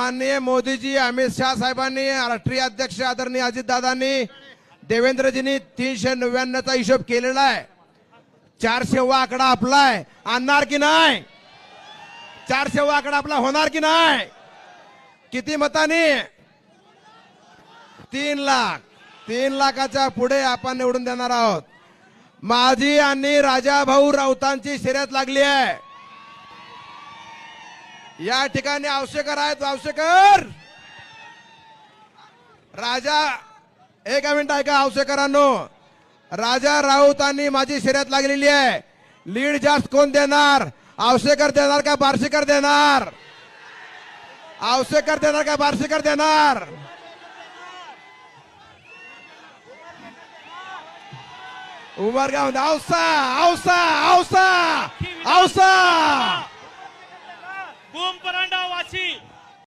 माननीय मोदीजी अमित शाह साहेबांनी राष्ट्रीय अध्यक्ष आदरणीय अजितदादांनी देवेंद्रजींनी तीनशे नव्याण्णवचा हिशोब केलेला आहे. चारशेवा आकडा आपला आहे. आणणार की नाही? चारशेवा आकडा आपला होणार की नाही? किती मतानी? तीन लाख. तीन लाखाच्या पुढे आपण निवडून देणार आहोत. माझी आणि राजाभाऊ राऊतांची शर्यत लागली आहे. या ठिकाणी आवश्यकर आहेत आवश्यकर! राजा एक मिनिट ऐका आवश्यकरांनो. राजा राऊतांनी माझी शर्यत लागलेली आहे. लीड जास्त कोण देणार? आवश्यकर देणार का बार्शीकर देणार? आवश्यकर देणार का बार्शीकर देणार? उमरगाव औसा औसा औसा औसा 倒挂金